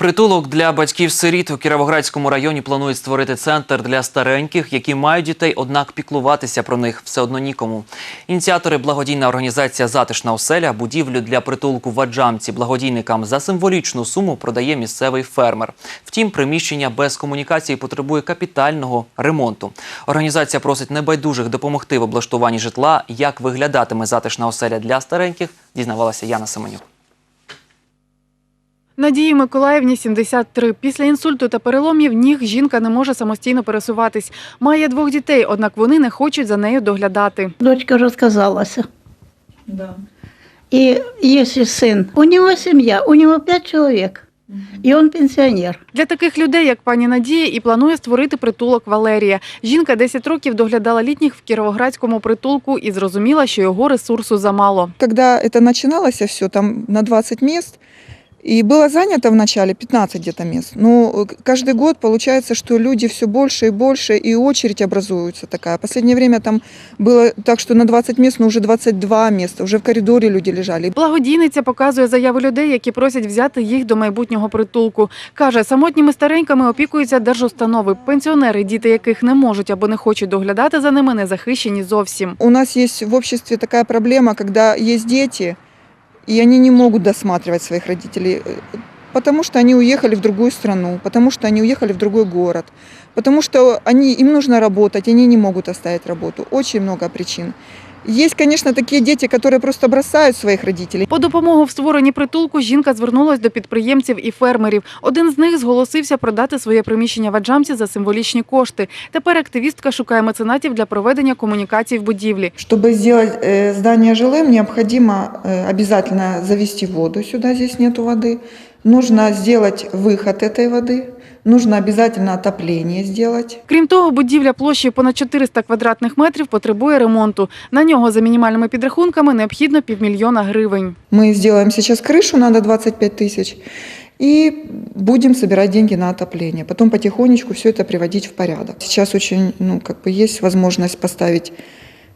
Притулок для батьків-сиріт у Кіровоградському районі планують створити центр для стареньких, які мають дітей, однак піклуватися про них все одно нікому. Ініціатори благодійна організація Затишна оселя будівлю для притулку в Аджамці благодійникам за символічну суму продає місцевий фермер. Втім, приміщення без комунікації потребує капітального ремонту. Організація просить небайдужих допомогти в облаштуванні житла. Як виглядатиме затишна оселя для стареньких, дізнавалася Яна Семенюк. Надії Миколаївні 73. Після інсульту та переломів ніг жінка не може самостійно пересуватись. Має двох дітей, однак вони не хочуть за нею доглядати. Дочка розказалася. И есть и сын. У него семья, у него пять человек. И он пенсионер. Для таких людей, як пані Надія, і планує створити притулок Валерія. Жінка 10 років доглядала літніх в Кіровоградському притулку і зрозуміла, що його ресурсу замало. Когда это начиналось все, там на 20 мест, и было занято в начале 15 где-то мест. Но э, каждый год получается, что люди все больше и больше, и очередь образуется такая. Последнее время там было так, что на 20 мест, но уже 22 места, уже в коридоре люди лежали. Благодійниця показує заяви людей, які просять взяти їх до майбутнього притулку. Каже, самотніми стареньками опікуються держустанови. Пенсіонери, діти яких не можуть або не хочуть доглядати за ними, не захищені зовсім. У нас есть в обществе такая проблема, когда есть дети, и они не могут досматривать своих родителей, э, потому что они уехали в другую страну, потому что они уехали в другой город, потому что они, им нужно работать, они не могут оставить работу. Очень много причин. Есть, конечно, такие дети, которые просто бросают своих родителей. По допомогу в створенні притулку жінка звернулась до підприємців і фермерів. Один з них зголосився продати своє приміщення в Аджамці за символічні кошти. Тепер активістка шукає меценатів для проведення комунікацій в будівлі. Чтобы сделать э, здание жилым, необходимо э, обязательно завести воду. Сюда здесь нет воды. Нужно сделать выход этой воды. Нужно обязательно отопление сделать. Крім того, будівля площею понад 400 квадратних метрів потребує ремонту. На нього за мінімальними підрахунками необхідно півмільйона гривень. Мы сделаем сейчас крышу, надо 25 тысяч, и будем собирать деньги на отопление. Потом потихонечку все это приводить в порядок. Сейчас очень, ну, как бы есть возможность поставить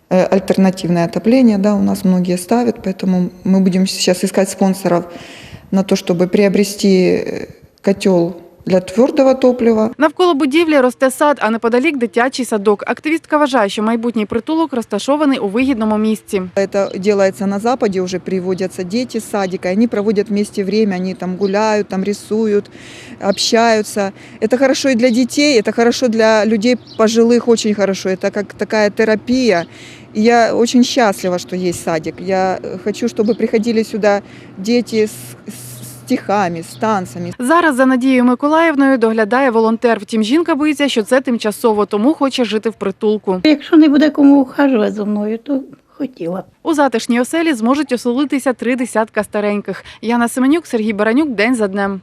э, альтернативное отопление, да, у нас многие ставят, поэтому мы будем сейчас искать спонсоров на то, чтобы приобрести э, котел для твердого топлива, Навколо будівлі росте сад, а неподалік дитячий садок. Активістка вважає, що майбутній притулок розташований у вигідному місці. Это делается на Западе, уже приводятся дети с садика, и они проводят вместе время, они там гуляют, там рисуют, общаются. Это хорошо и для детей, это хорошо для людей пожилых, очень хорошо. Это как такая терапия. И я очень счастлива, что есть садик. Я э, хочу, чтобы приходили сюда дети с, с стихами, з танцями. Зараз за Надією Миколаївною доглядає волонтер. Втім, жінка боїться, що це тимчасово, тому хоче жити в притулку. Якщо не буде кому ухажувати за мною, то хотіла. У затишній оселі зможуть оселитися три десятка стареньких. Яна Семенюк, Сергій Баранюк. День за днем.